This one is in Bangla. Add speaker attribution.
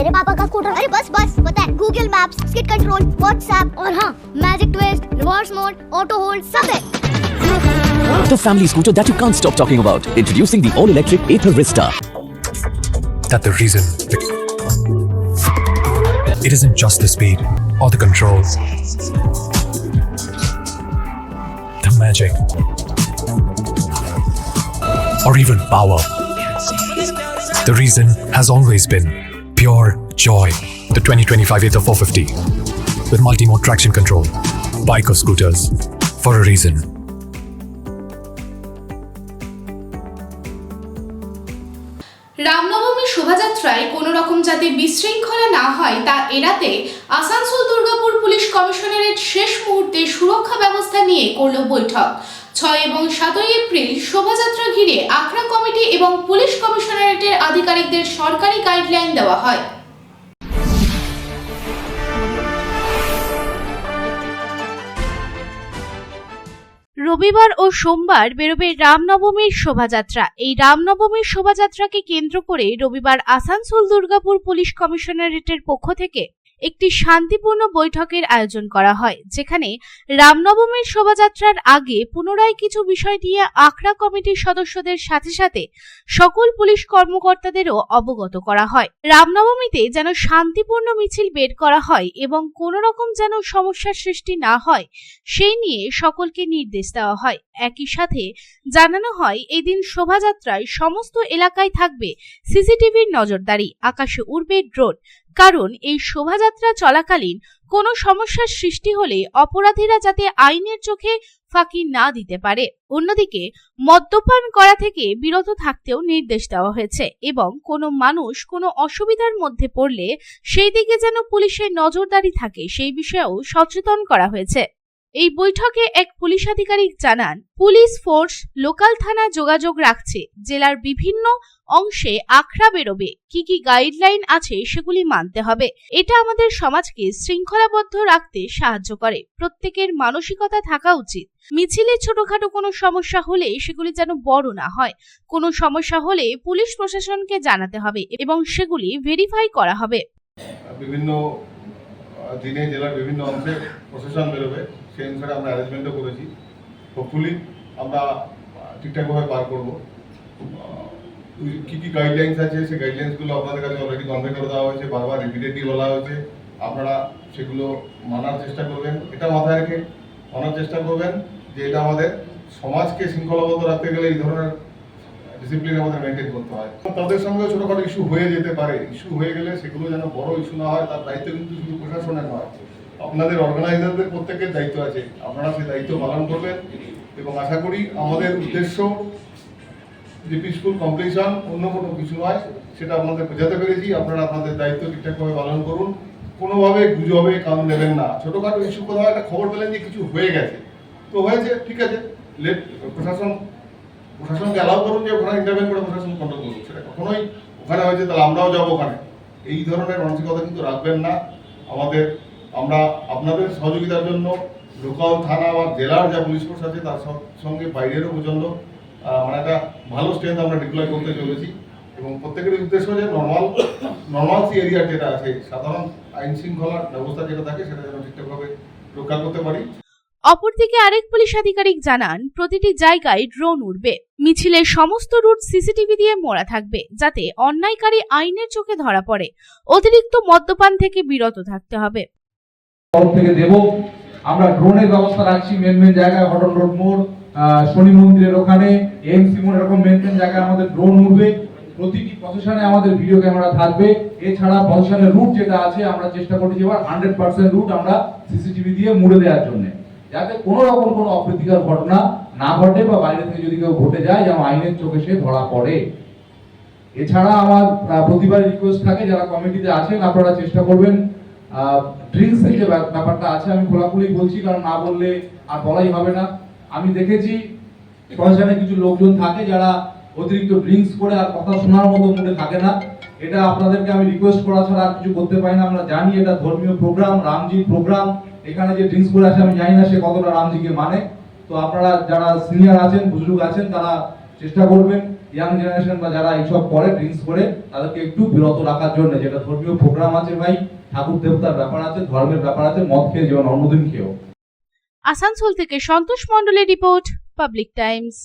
Speaker 1: मेरे पापा का स्कूटर अरे बस बस पता है Google Maps skit control WhatsApp और हाँ magic twist reverse mode auto hold सब है
Speaker 2: The family scooter that you can't stop talking about. Introducing the all-electric Ather Vista.
Speaker 3: that the reason it isn't just the speed or the control the magic or even power the reason has always been pure joy, the 2025 Ather 450 with multi-mode traction control, bike or scooters, for a reason.
Speaker 4: রামনবমীর শোভাযাত্রায় কোনো রকম যাতে বিশৃঙ্খলা না হয় তা এড়াতে আসানসোল দুর্গাপুর পুলিশ কমিশনারেট শেষ মুহূর্তে সুরক্ষা ব্যবস্থা নিয়ে করল বৈঠক। ছয় এবং সাতই এপ্রিল শোভাযাত্রা ঘিরে আখড়া কমিটি এবং পুলিশ কমিশনারেটের আধিকারিকদের সরকারি গাইডলাইন দেওয়া হয়। রবিবার ও সোমবার বেরোবে রামনবমীর শোভাযাত্রা। এই রামনবমীর শোভাযাত্রাকে কেন্দ্র করে রবিবার আসানসোল দুর্গাপুর পুলিশ কমিশনারেটের পক্ষ থেকে একটি শান্তিপূর্ণ বৈঠকের আয়োজন করা হয়, যেখানে রামনবমীর শোভাযাত্রার আগে পুনরায় কিছু বিষয় নিয়ে আখড়া কমিটির সদস্যদের সাথে সাথে সকল পুলিশ কর্মকর্তাদেরও অবগত করা হয়। রামনবমীতে যেন শান্তিপূর্ণ মিছিল বের করা হয় এবং কোনো রকম যেন সমস্যার সৃষ্টি না হয়, সেই নিয়ে সকলকে নির্দেশ দেওয়া হয়। একই সাথে জানানো হয় এই দিন শোভাযাত্রায় সমস্ত এলাকায় থাকবে সিসিটিভির নজরদারি, আকাশে উড়বে ড্রোন কারণ এই শোভাযাত্রা চলাকালীন কোনো সমস্যার সৃষ্টি হলে অপরাধীরা যাতে আইনের চোখে ফাঁকি না দিতে পারে। অন্যদিকে, মদ্যপান করা থেকে বিরত থাকতেও নির্দেশ দেওয়া হয়েছে এবং কোনো মানুষ কোনো অসুবিধার মধ্যে পড়লে সেই দিকে যেন পুলিশের নজরদারি থাকে সেই বিষয়েও সচেতন করা হয়েছে। এই বৈঠকে এক পুলিশ আধিকারিক জানান, পুলিশ ফোর্স লোকাল থানা যোগাযোগ রাখছে, জেলার বিভিন্ন অংশে আখড়া বেরোবে, কি কি গাইডলাইন আছে সেগুলি মানতে হবে। এটা আমাদের সমাজকে শৃঙ্খলাবদ্ধ রাখতে সাহায্য করে। প্রত্যেকের মানসিকতা থাকা উচিত। মিছিলে ছোটখাটো কোনো সমস্যা হলে সেগুলি যেন বড় না হয়। কোনো সমস্যা হলে পুলিশ প্রশাসনকে জানাতে হবে এবং সেগুলি ভেরিফাই করা হবে।
Speaker 5: বিভিন্ন দিনে জেলার বিভিন্ন অংশে প্রশাসন বেরোবে, সেই অনুসারে আমরা অ্যারেঞ্জমেন্টও করেছি। হোপফুলি আমরা ঠিকঠাকভাবে পার করব। কি কি গাইডলাইন্স আছে, সেই গাইডলাইন্সগুলো আপনাদের কাছে অলরেডি কনভে করে দেওয়া হয়েছে, বারবার রিপিটেডলি বলা হয়েছে। আপনারা সেগুলো মানার চেষ্টা করবেন। এটা মাথায় রেখে মানার চেষ্টা করবেন যে এটা আমাদের সমাজকে শৃঙ্খলাবদ্ধ রাখতে গেলে এই ধরনের ডিসিপ্লিন আমাদের মেনটেন করতে হয়। তাদের সঙ্গে ছোটখাটো ইস্যু হয়ে যেতে পারে। ইস্যু হয়ে গেলে সেগুলো যেন বড় ইস্যু না হয়, তার দায়িত্ব কিন্তু শুধু প্রশাসনের নয়। আপনাদের অর্গানাইজারদের প্রত্যেকের দায়িত্ব আছে। আপনারা সেই দায়িত্ব পালন করবেন এবং আশা করি আমাদের উদ্দেশ্য যে পিসফুল কমপ্লিশন অন্য কোনো কিছু নয়, সেটা আপনাদের বোঝাতে পেরেছি। আপনারা আপনাদের দায়িত্ব ঠিকঠাকভাবে পালন করুন। কোনোভাবে গুজবে কান নেবেন না। ছোটোখাটো ইস্যু কোথাও একটা খবর পেলেন যে কিছু হয়ে গেছে। তো হয়েছে, ঠিক আছে। লেট প্রশাসন প্রশাসনকে অ্যালাউ করুন যে ওখানে ইন্টারভেন করে প্রশাসন কন্ট্রোল করুন সেটা কখনোই ওখানে হয়েছে, তাহলে আমরাও যাব ওখানে। এই ধরনের মানসিকতা কিন্তু রাখবেন না। আমাদের, আমরা আপনাদের সহযোগিতার জন্য লোকাল থানা বা জেলার যা পুলিশ ফোর্স আছে, তার সঙ্গে বাইরেরও প্রচণ্ড মানে একটা ভালো স্ট্রেংথ আমরা ডিপ্লয় করতে চলেছি। এবং প্রত্যেকের উদ্দেশ্য যে নর্মাল নর্মালসি এরিয়া যেটা আছে, সাধারণ আইন শৃঙ্খলার ব্যবস্থা যেটা থাকে, সেটা যেন ঠিকঠাকভাবে রক্ষা করতে পারি।
Speaker 4: অপরদিকে আরেক পুলিশ আধিকারিক জানান, প্রতিটি জায়গায় ড্রোন উড়বে। মিছিলের সমস্ত রুট সিসিটিভি দিয়ে মোড়া থাকবে, যাতে অন্যায়কারী আইনের চোখে ধরা পড়ে। অতিরিক্ত মদ্যপান থেকে বিরত থাকতে হবে।
Speaker 6: থেকে দেব। আমরা ড্রোনের ব্যবস্থা রাখছি মেন মেন জায়গায় হটন রোড মোড় শনি মন্দিরের ওখানে এমসি মোড় এরকম মেন মেন জায়গায় আমাদের ড্রোন উঠবে প্রতিটি প্রসেশনে আমাদের ভিডিও ক্যামেরা থাকবে। এছাড়া প্রসেশনের রুট যেটা আছে, আমরা চেষ্টা করছি এবার হান্ড্রেড পার্সেন্ট রুট আমরা সিসিটিভি দিয়ে মুড়ে দেওয়ার জন্য। যাতে কোনো রকম কোনো অপ্রীতিকর ঘটনা না ঘটে বা বাইরে থেকে যদি কেউ ঘটে যায় যেন আইনের চোখে সে ধরা পড়ে। এছাড়া আমার প্রতিবার রিকোয়েস্ট থাকে, যারা কমিটিতে আছেন, আপনারা চেষ্টা করবেন ড্রিঙ্কস এর যে ব্যাপারটা আছে, আমি খোলাখুলি বলছি, কারণ না বললে আর বলাই হবে না। আমি দেখেছি, প্রশাসনে কিছু লোকজন থাকে যারা অতিরিক্ত ড্রিঙ্কস করে আর কথা শোনার মতো মুডে থাকে না। এটা আপনাদেরকে আমি রিকোয়েস্ট করা ছাড়া আর কিছু করতে পারি না। আমরা জানি এটা ধর্মীয় প্রোগ্রাম রামজির প্রোগ্রাম এখানে যে ড্রিঙ্কস করে আসে আমি জানি না সে কতটা রামজিকে মানে। তো আপনারা যারা সিনিয়র আছেন, বুজুর্গ আছেন, তারা চেষ্টা করবেন, ইয়াং জেনারেশন বা যারা এইসব করে ড্রিঙ্কস করে তাদেরকে একটু বিরত রাখার জন্য। যেটা ধর্মীয় প্রোগ্রাম আছে ভাই, ঠাকুর দেবতার ব্যাপার আছে, ধর্মের ব্যাপার আছে, মদ খেয়ে যেমন অন্যদিন খেয়েও।
Speaker 4: আসানসোল থেকে সন্তোষ মণ্ডলের রিপোর্ট, পাবলিক টাইমস।